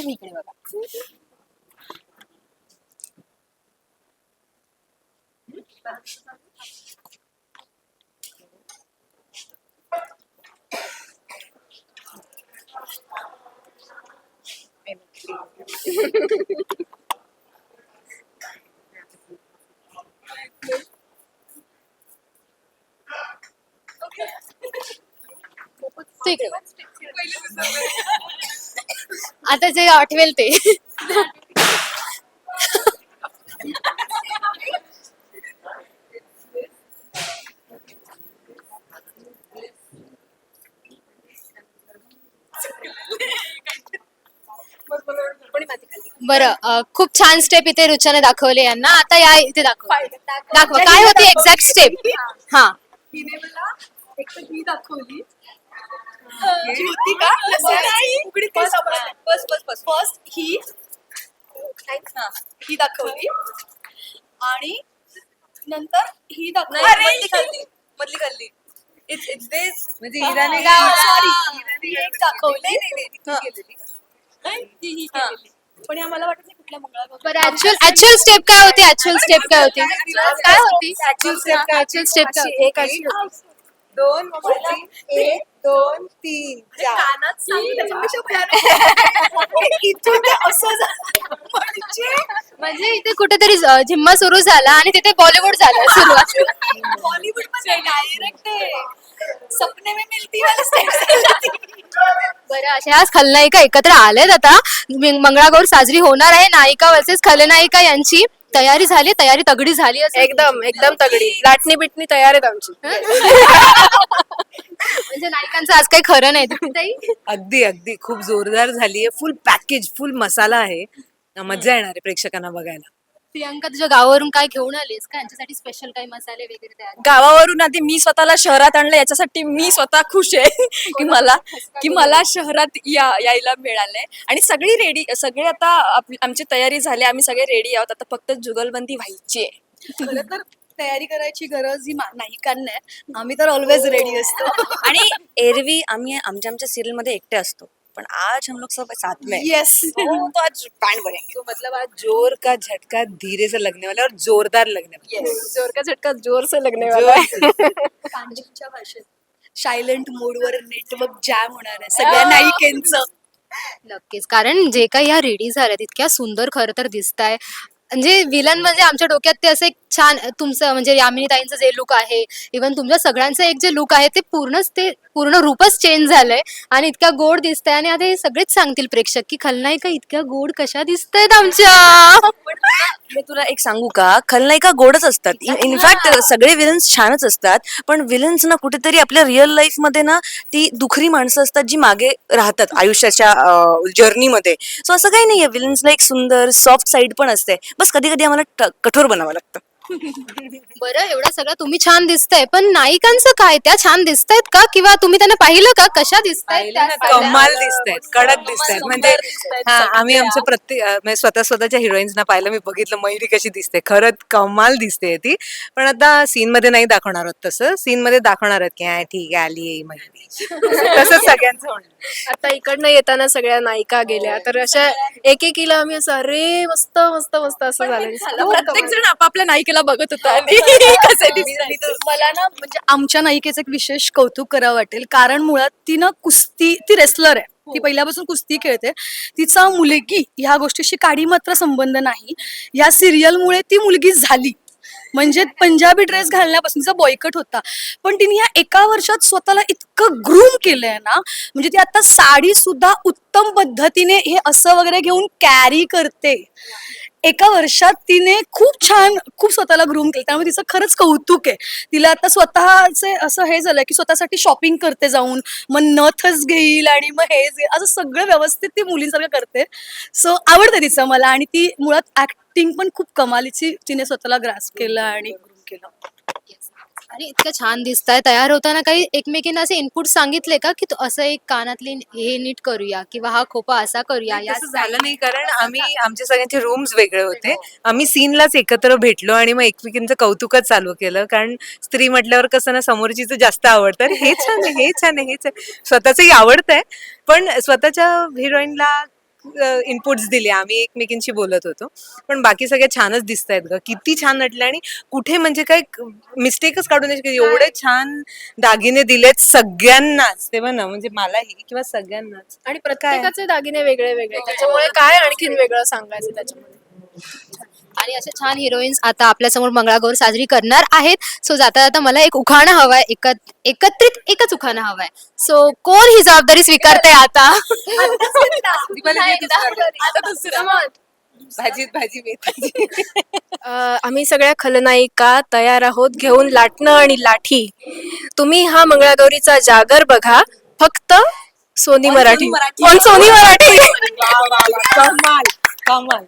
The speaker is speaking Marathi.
तुम्ही इकडे बघा तू इकडे बघ. आता जे आठवेल ते. बरं खूप छान स्टेप इथे रुचाने दाखवले यांना. आता या इथे दाखव. दाखव. काय होती एक्झॅक्ट स्टेप हा. हिने मला एक तर ही दाखवली. जी होती का? उघडी बस बस बस बस फर्स्ट ही हा, ही दाखवली. आणि नंतर ही दाखवली. मधली खाल्ली. मधली खाल्ली. इट्स इट्स दिस म्हणजे हिराने सॉरी दाखवली. पण आम्हाला वाटत नाही कुठल्या मंगळागौर ऍक्च्युअल ऍक्च्युअल स्टेप काय होती? ऍक्च्युअल स्टेप काय होती? काय होती? Actual step काय? ऍक्च्युअल स्टेप काय होती? दोन मोठी, एक दोन तीन. चार. कानात सांगू त्याच्यापेक्षा भयानक. इथून ते असं झालं. म्हणजे म्हणजे इथे कुठेतरी झिम्मा सुरू झाला आणि तिथे बॉलिवूड झालं सुरुवात. बॉलिवूडमध्ये डायरेक्ट सपने में मिलती वाला बरं अशा ह्या खलनायिका एकत्र आलेत आता. मंगळागौर साजरी होणार आहे. नायिका वर्सेस खलनायिका यांची तयारी झाली तयारी तगडी झाली असेल. एकदम एकदम तगडी. लाटणी बिटणी तयार आहेत आमची. म्हणजे नायिकांचं आज काही खरं नाही. ताई? अगदी अगदी. खूप जोरदार झालीये. फुल पॅकेज फुल मसाला आहे. मजा येणार आहे प्रेक्षकांना बघायला. प्रियंका तुझ्या गावावरून काय घेऊन आलीस? का यांच्यासाठी स्पेशल काही मसाले वगैरे तयार गावावरून आधी मी स्वतःला शहरात आणलं याच्यासाठी मी स्वतः खुश आहे की मला की मला शहरात या यायला मिळालंय. आणि सगळी रेडी सगळे आता आमची तयारी झाली आम्ही सगळे रेडी आहोत. आता फक्त जुगलबंदी व्हायची आहे. खरं तर तयारी करायची गरज ही मा- नायिकांना आहे. आम्ही तर ऑलवेज रेडी असतो. आणि एरवी आम्ही आमच्या आमच्या सिरियलमध्ये एकटे असतो. पण आज हम लोग सब साथ में. येस तो आज बैंड बनेंगे। तो मतलब आज जोर का झटका धीरे से लगने वाला और जोरदार लगने वाला है. जोर का झटका जोर से लगने वाला है. कांजीच्या भाषेत सायलेंट मोडवर नेटवर्क जॅम होणार आहे सगळ्या नायिकेंचं. नक्कीच कारण जे काही ह्या रेडी झाल्यात इतक्या सुंदर खरं तर दिसत आहे म्हणजे विलन म्हणजे आमच्या डोक्यात ते असं एक छान तुमचं म्हणजे यामिनी ताईंचं जे लुक आहे इवन तुमच्या सगळ्यांचं एक जे लुक आहे ते पूर्णच ते पूर्ण रूपच चेंज झालंय आणि इतक्या गोड दिसतंय आणि आता हे सगळेच सांगतील प्रेक्षक की खलनायिका इतक्या गोड कशा दिसतायत आमच्या? मी तुला एक सांगू का? खलनायिका गोडच असतात. इनफॅक्ट सगळे विलन्स छानच असतात. पण विलन्स ना कुठेतरी आपल्या रिअल लाईफमध्ये ना ती दुखरी माणसं असतात जी मागे राहतात आयुष्याच्या जर्नीमध्ये सो असं काही नाहीये. विलन्सला एक सुंदर सॉफ्ट साईड पण असते. बस कधी कधी आम्हाला कठोर बनावं लागतं. बरं एवढं सगळं तुम्ही छान दिसताय. पण नायिकांचं काय? त्या छान दिसतायत का? किंवा तुम्ही त्यांना पाहिलं का? कशा दिसतायत? त्या सगळ्या? कमाल दिसतायत कडक दिसतायत. म्हणजे हा आम्ही आमच्या प्रत्येक अं, म्हणजे स्वतः स्वतःच्या हिरोईन्सना पाहिलं मी बघितलं मयुरी कशी दिसते. खरंच कमाल दिसते ती. पण आता सीन मध्ये नाही दाखवणार आहोत तसं. सीन मध्ये दाखवणार आहोत की हा ठीक आहे आली आहे मयुरी तसंच सगळ्यांचं होणार आता इकडनं येताना सगळ्या नायिका गेल्या तर अशा एक एकीला आम्ही असं अरे मस्त मस्त मस्त असं झालं. प्रत्येक जण आपापल्या नायिकेला बघत होता आणि कसे दिसतायत. मला ना म्हणजे आमच्या नायिकेचं एक विशेष कौतुक करावं वाटेल. कारण मुळात ती ना कुस्ती ती रेसलर आहे. ती पहिल्यापासून कुस्ती खेळते. तिचा मुलगी ह्या गोष्टीशी काडी मात्र संबंध नाही. या सिरियलमुळे ती मुलगी झाली. म्हणजे पंजाबी ड्रेस घालण्यापासून तिचा बॉयकट होता. पण तिने या एका वर्षात स्वतःला इतकं ग्रूम केलंय ना म्हणजे ती आता साडी सुद्धा उत्तम पद्धतीने हे असं वगैरे घेऊन कॅरी करते. एका वर्षात तिने खूप छान खूप स्वतःला ग्रूम केलं. त्यामुळे तिचं खरंच कौतुक आहे. तिला आता स्वतःचे असं हे झालंय की स्वतःसाठी शॉपिंग करते जाऊन मग नथच घेईल आणि मग हे असं सगळं व्यवस्थित ती मुलींसारखं करते. सो आवडते तिचं मला आणि ती मुळात ऍक्टिंग पण खूप कमालीची तिने स्वतःला ग्रास केलं आणि ग्रूम केलं. आणि इतकं छान दिसताय. तयार होताना काही एकमेकींना असे इनपुट सांगितले का की तू असं एक कानातली हे नीट करूया किंवा हा खोपा असा करूया या झालं नाही कारण आम्ही आमचे सगळ्यांचे रूम्स वेगळे होते. आम्ही सीनलाच एकत्र भेटलो आणि मग एकमेकींचं कौतुकच चालू केलं. कारण स्त्री म्हटल्यावर कसं ना समोरचीच जास्त आवडतं. अरे हे छान आहे हे छान आहे हे छान स्वतःचंही आवडतंय पण स्वतःच्या हिरोईनला इनपुट्स दिले. आम्ही एकमेकींशी बोलत होतो. पण बाकी सगळे छानच दिसत आहेत ग. किती छान नटले आणि कुठे म्हणजे काय मिस्टेकच काढून. एवढे छान दागिने दिलेत सगळ्यांनाच. तेव्हा ना म्हणजे मलाही किंवा सगळ्यांनाच. आणि प्रत्येकाचे दागिने वेगळे वेगळे. त्याच्यामुळे काय आणखीन वेगळं सांगायचं त्याच्यामध्ये? आणि असे छान हिरोईन्स आता आपल्यासमोर मंगळागौर साजरी करणार आहेत. सो जाता जाता मला एक उखाणा हवाय एकत एकत्रित एकच उखाणा हवाय. सो कोण ही जबाबदारी स्वीकारते आता. भाजीत भाजी अं, आम्ही सगळ्या खलनायिका तयार आहोत. घेऊन लाटणं आणि लाठी. तुम्ही हा मंगळागौरीचा जागर बघा. फक्त Sony Marathi. Marathi. On Sony Marathi? कमाल. कमाल.